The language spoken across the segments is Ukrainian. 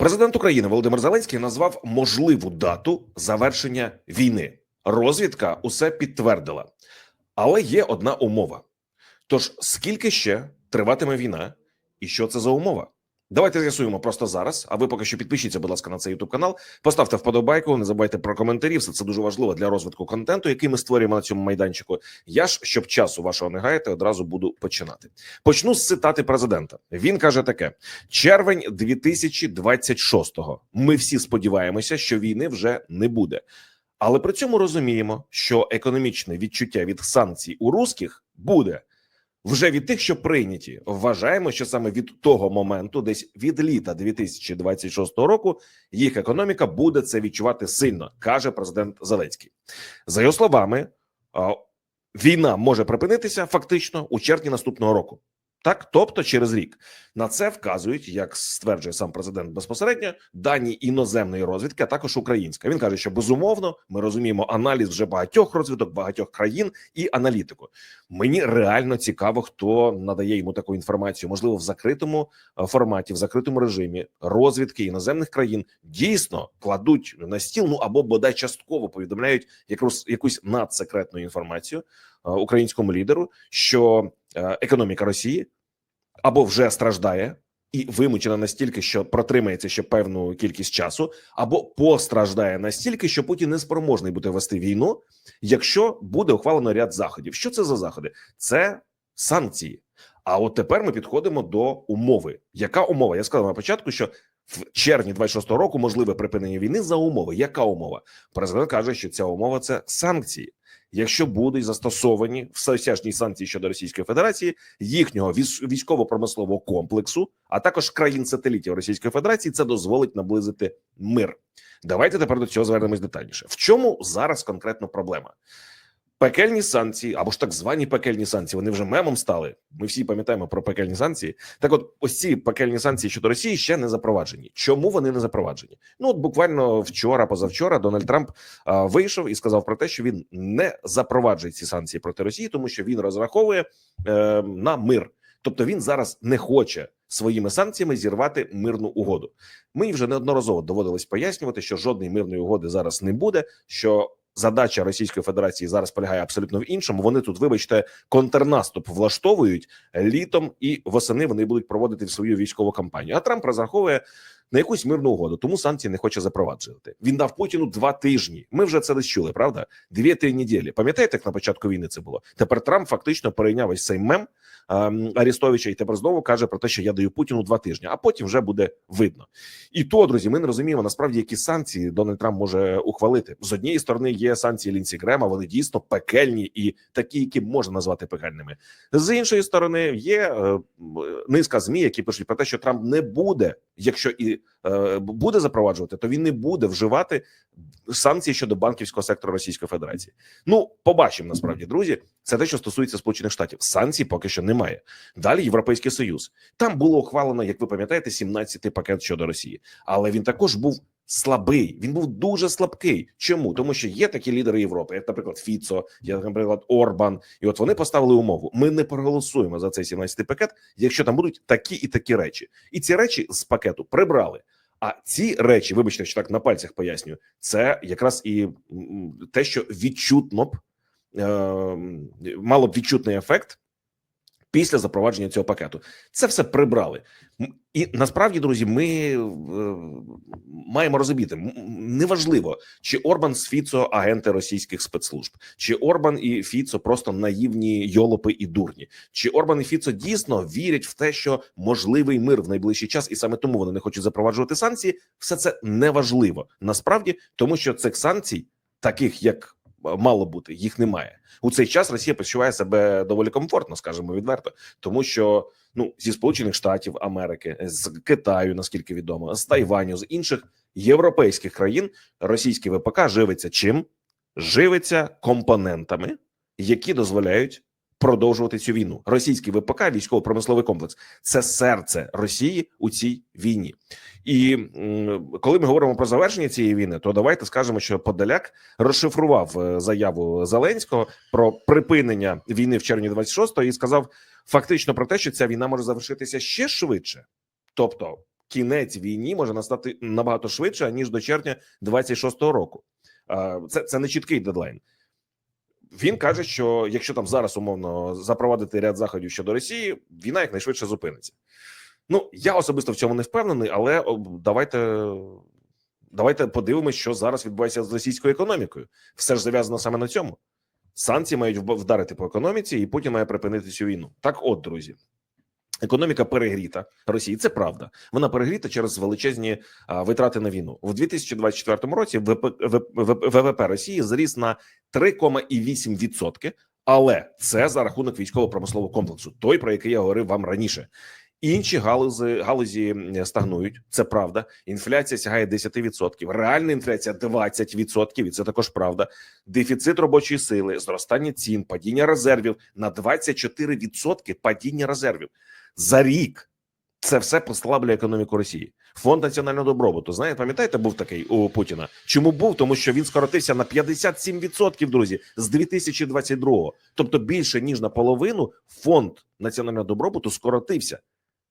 Президент України Володимир Зеленський назвав можливу дату завершення війни. Розвідка усе підтвердила, але є одна умова. Тож скільки ще триватиме війна, і що це за умова? Давайте з'ясуємо просто зараз. А ви поки що підпишіться, будь ласка, на цей youtube канал, поставте вподобайку, не забувайте про коментарі. Все це дуже важливо для розвитку контенту, який ми створюємо на цьому майданчику. Я ж, щоб часу вашого не гаяти, одразу буду починати. Почну з цитати президента. Він каже таке: червень 2026-го. Ми всі сподіваємося, що війни вже не буде. Але при цьому розуміємо, що економічне відчуття від санкцій у русських буде вже від тих, що прийняті. Вважаємо, що саме від того моменту, десь від літа 2026 року, їх економіка буде це відчувати сильно, каже президент Зеленський. За його словами, війна може припинитися фактично у червні наступного року. Так, тобто через рік на це вказують, як стверджує сам президент безпосередньо, дані іноземної розвідки, а також українська. Він каже, що безумовно ми розуміємо аналіз вже багатьох розвідок, багатьох країн і аналітику. Мені реально цікаво, хто надає йому таку інформацію. Можливо, в закритому е, форматі, в закритому режимі розвідки іноземних країн дійсно кладуть на стіл, ну або бодай частково повідомляють якусь якусь надсекретну інформацію е, українському лідеру, що економіка Росії або вже страждає і вимучена настільки, що протримається ще певну кількість часу, або постраждає настільки, що Путін не спроможний буде вести війну, якщо буде ухвалено ряд заходів. Що це за заходи? Це санкції. А от тепер ми підходимо до умови. Яка умова? Я сказав на початку, що в червні 26-го року можливе припинення війни за умови. Яка умова? Президент каже, що ця умова це санкції. Якщо будуть застосовані всеосяжні санкції щодо Російської Федерації, їхнього військ- військово-промислового комплексу, а також країн сателітів Російської Федерації, це дозволить наблизити мир. Давайте тепер до цього звернемось детальніше. В чому зараз конкретно проблема? Пекельні санкції або ж так звані пекельні санкції. Вони вже мемом стали. Ми всі пам'ятаємо про пекельні санкції. Так, от ось ці пекельні санкції щодо Росії ще не запроваджені. Чому вони не запроваджені? Ну от буквально вчора, позавчора, Дональд Трамп а, вийшов і сказав про те, що він не запроваджує ці санкції проти Росії, тому що він розраховує е, на мир. Тобто він зараз не хоче своїми санкціями зірвати мирну угоду. Ми вже неодноразово доводилось пояснювати, що жодної мирної угоди зараз не буде. що задача Російської Федерації зараз полягає абсолютно в іншому. Вони тут, вибачте, контрнаступ влаштовують літом і восени вони будуть проводити свою військову кампанію. А Трамп розраховує на якусь мирну угоду, тому санкції не хоче запроваджувати. Він дав Путіну два тижні. Ми вже це десь чули, правда? Дві-три неділі. Пам'ятаєте, як на початку війни це було? Тепер Трамп фактично перейняв ось цей мем ем, Арістовича і тепер знову каже про те, що я даю Путіну два тижні, а потім вже буде видно. І то, друзі, ми не розуміємо насправді, які санкції Дональд Трамп може ухвалити. З однієї сторони є санкції Лінсі Грема, вони дійсно пекельні і такі, які можна назвати пекельними. З іншої сторони, є е, м, низка змі, які пишуть про те, що Трамп не буде, якщо і е, буде запроваджувати, то він не буде вживати санкції щодо банківського сектору Російської Федерації. Ну, побачимо насправді, друзі. Це те, що стосується Сполучених Штатів. Санкцій поки що немає. Далі Європейський Союз. Там було ухвалено, як ви пам'ятаєте, 17-й пакет щодо Росії, але він також був. Слабий, він був дуже слабкий. Чому? Тому що є такі лідери Європи, як, наприклад, Фіцо, як, наприклад, Орбан, і от вони поставили умову: ми не проголосуємо за цей 17-й пакет, якщо там будуть такі і такі речі. І ці речі з пакету прибрали. А ці речі, вибачте, що так на пальцях пояснюю, це якраз і те, що відчутно б е, мало б відчутний ефект після запровадження цього пакету. Це все прибрали. І насправді, друзі, ми е, маємо розуміти, неважливо, чи Орбан з Фіцо агенти російських спецслужб, чи Орбан і Фіцо просто наївні йолопи і дурні, чи Орбан і Фіцо дійсно вірять в те, що можливий мир в найближчий час, і саме тому вони не хочуть запроваджувати санкції. Все це неважливо насправді, тому що цих санкцій, таких як мало бути, їх немає у цей час. Росія почуває себе доволі комфортно, скажімо відверто, тому що ну зі Сполучених Штатів Америки, з Китаю, наскільки відомо, з Тайваню, з інших європейських країн російський ВПК живиться чим? Живиться компонентами, які дозволяють продовжувати цю війну. Російський ВПК, військово-промисловий комплекс, це серце Росії у цій війні. І коли ми говоримо про завершення цієї війни, то давайте скажемо, що Подоляк розшифрував е, заяву Зеленського про припинення війни в червні 26-го і сказав фактично про те, що ця війна може завершитися ще швидше. Тобто кінець війні може настати набагато швидше ніж до червня 26-го року. Е, Це, це не чіткий дедлайн. Він каже, що якщо там зараз умовно запровадити ряд заходів щодо Росії, війна якнайшвидше зупиниться. Ну я особисто в цьому не впевнений, але давайте. Давайте подивимось, що зараз відбувається з російською економікою. Все ж зав'язано саме на цьому. Санкції мають вдарити по економіці, і Путін має припинити цю війну. Так, от, друзі, економіка перегріта Росії. Це правда. Вона перегріта через величезні а, витрати на війну. У 2024 році ВП, ВП, ВВП Росії зріс на 3,8%, але це за рахунок військово-промислового комплексу, той про який я говорив вам раніше. Інші галузі галузі стагнують. Це правда. Інфляція сягає 10%, реальна інфляція 20%, і це також правда. Дефіцит робочої сили, зростання цін, падіння резервів на 24% падіння резервів за рік. Це все послаблює економіку Росії. Фонд національного добробуту. Знаєте, пам'ятаєте, був такий у Путіна. Чому був? Тому що він скоротився на 57%, друзі, з 2022-го. Тобто більше ніж наполовину фонд національного добробуту скоротився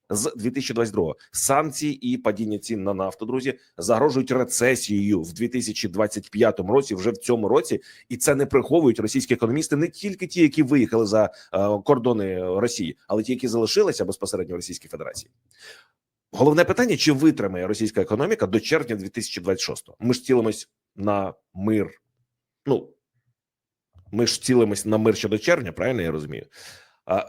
з 2022-го. Санкції і падіння цін на нафту, друзі, загрожують рецесією в 2025 році, вже в цьому році, і це не приховують російські економісти, не тільки ті, які виїхали за е, кордони Росії, але ті, які залишилися безпосередньо в Російській Федерації. Головне питання: чи витримає російська економіка до червня 2026-го? Ми ж цілимось на мир. Ну ми ж цілимось на мир щодо червня, правильно я розумію?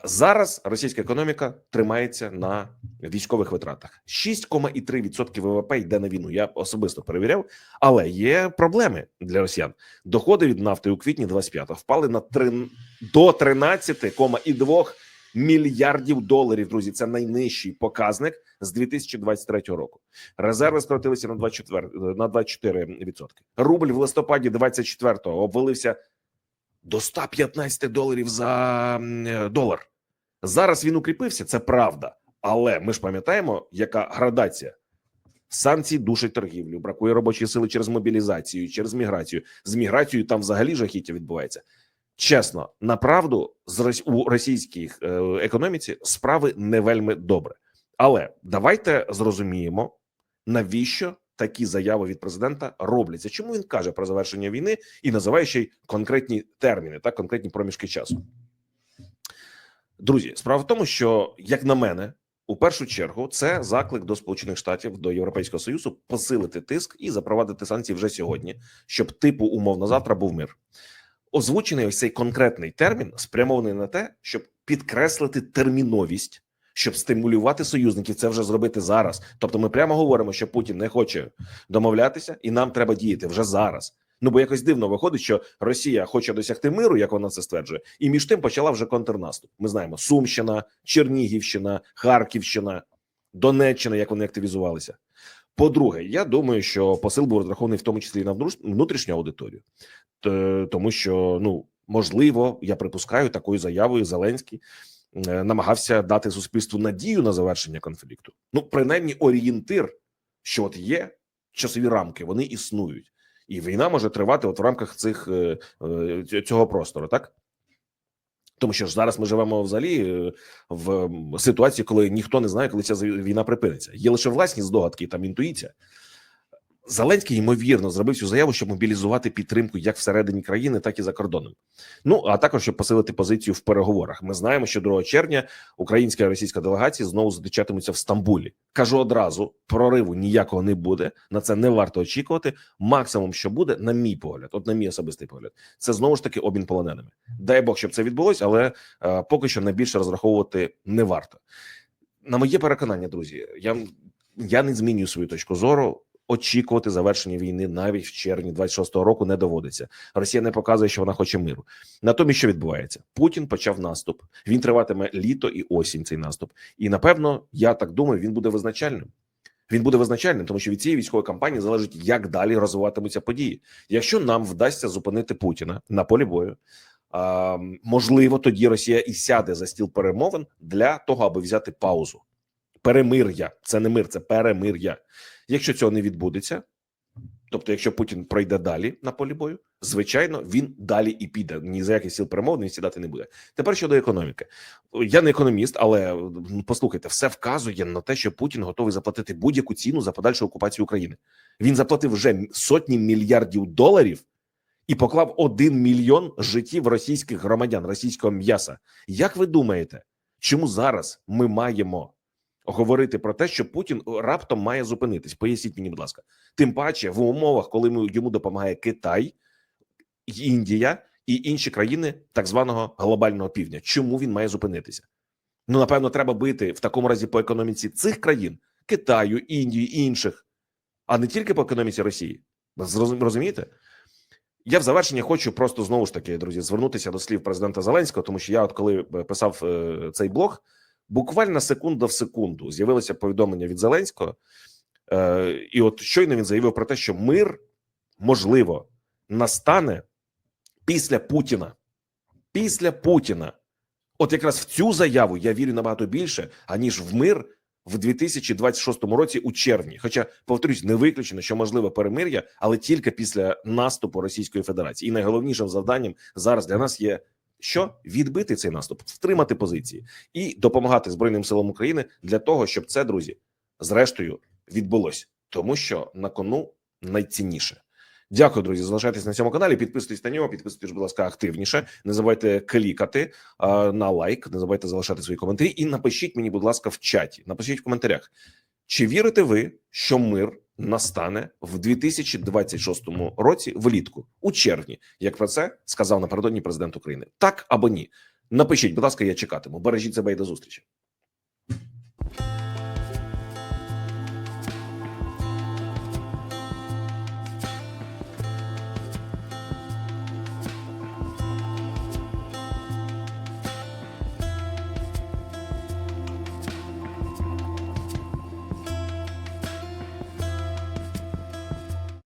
Зараз російська економіка тримається на військових витратах. 6,3% ВВП йде на війну. Я особисто перевіряв, але є проблеми для росіян. Доходи від нафти у квітні 25-го впали на 3, до 13,2 мільярдів доларів. Друзі, це найнижчий показник з 2023 року. Резерви скоротилися на 24, на 24%. Рубль в листопаді 24-го обвалився до 115 доларів за е, долар. Зараз він укріпився, це правда. Але ми ж пам'ятаємо, яка градація. Санкції душать торгівлю, бракує робочої сили через мобілізацію, через міграцію. З міграцією там взагалі жахіття відбувається. Чесно, направду, з у російській е, економіці справи не вельми добре. Але давайте зрозуміємо, навіщо такі заяви від президента робляться. Чому він каже про завершення війни і називає ще й конкретні терміни, так конкретні проміжки часу. Друзі, справа в тому, що як на мене, у першу чергу це заклик до Сполучених Штатів до Європейського Союзу посилити тиск і запровадити санкції вже сьогодні, щоб типу умовно завтра був мир. Озвучений ось цей конкретний термін спрямований на те, щоб підкреслити терміновість, щоб стимулювати союзників це вже зробити зараз. Тобто, ми прямо говоримо, що Путін не хоче домовлятися, і нам треба діяти вже зараз. Ну бо якось дивно виходить, що Росія хоче досягти миру, як вона це стверджує, і між тим почала вже контрнаступ. Ми знаємо Сумщина, Чернігівщина, Харківщина, Донеччина, як вони активізувалися. По-друге, я думаю, що посил був розрахований в тому числі і на внутріш- внутрішню аудиторію, тому що ну можливо, я припускаю такою заявою Зеленський намагався дати суспільству надію на завершення конфлікту. Ну, принаймні, орієнтир, що от є часові рамки, вони існують, і війна може тривати от в рамках цих е, е, ць- цього простору, так. Тому що ж зараз ми живемо взагалі е, в ситуації, коли ніхто не знає, коли ця війна припиниться. Є лише власні здогадки, там інтуїція. Зеленський ймовірно зробив цю заяву, щоб мобілізувати підтримку як всередині країни, так і за кордоном. Ну а також щоб посилити позицію в переговорах. Ми знаємо, що 2 червня українська і російська делегації знову зустрічатимуться в Стамбулі. Кажу одразу: прориву ніякого не буде. На це не варто очікувати. Максимум, що буде, на мій погляд, от на мій особистий погляд, це знову ж таки обмін полоненими. Дай Бог, щоб це відбулось, але е, поки що найбільше розраховувати не варто. На моє переконання, друзі, я, я не змінюю свою точку зору. Очікувати завершення війни навіть в червні 26-го року не доводиться. Росія не показує, що вона хоче миру. Натомість, що відбувається? Путін почав наступ. Він триватиме літо і осінь. Цей наступ, і напевно, я так думаю, він буде визначальним. Він буде визначальним, тому що від цієї військової кампанії залежить, як далі розвиватимуться події. Якщо нам вдасться зупинити Путіна на полі бою, а, можливо, тоді Росія і сяде за стіл перемовин для того, аби взяти паузу. Перемир'я це не мир, це перемир'я. Якщо цього не відбудеться, Тобто, якщо Путін пройде далі на полі бою, звичайно, він далі і піде. Ні за яких сіл перемовин він сідати не буде. Тепер щодо економіки, я не економіст, але ну, послухайте, все вказує на те, що Путін готовий заплатити будь-яку ціну за подальшу окупацію України. Він заплатив вже сотні мільярдів доларів і поклав один мільйон життів російських громадян, російського м'яса. Як ви думаєте, чому зараз ми маємо говорити про те, що Путін раптом має зупинитись? Поясніть мені, будь ласка. Тим паче в умовах, коли йому допомагає Китай, Індія і інші країни так званого глобального півдня. Чому він має зупинитися? Ну напевно, треба бити в такому разі по економіці цих країн Китаю, Індії і інших, а не тільки по економіці Росії. Розумієте? Я в завершення хочу просто знову ж таки, друзі, звернутися до слів президента Зеленського, тому що я, от коли е, писав е, цей блог, буквально секунда в секунду з'явилося повідомлення від Зеленського, е, і от щойно він заявив про те, що мир можливо настане після Путіна. Після Путіна. От якраз в цю заяву я вірю набагато більше, аніж в мир в 2026 році у червні. Хоча, повторюсь, не виключено, що можливе перемир'я, але тільки після наступу Російської Федерації. І найголовнішим завданням зараз для нас є що відбити цей наступ, втримати позиції і допомагати Збройним силам України для того, щоб це, друзі, зрештою відбулось, тому що на кону найцінніше. Дякую, друзі. Залишайтесь на цьому каналі. Підписуйтесь на нього, підписуйтесь, будь ласка, активніше. Не забувайте клікати на лайк, не забувайте залишати свої коментарі. І напишіть мені, будь ласка, в чаті. Напишіть в коментарях, чи вірите ви, що мир настане в 2026 році влітку, у червні, як про це сказав напередодні президент України? Так або ні? Напишіть, будь ласка, я чекатиму. Бережіть себе і до зустрічі.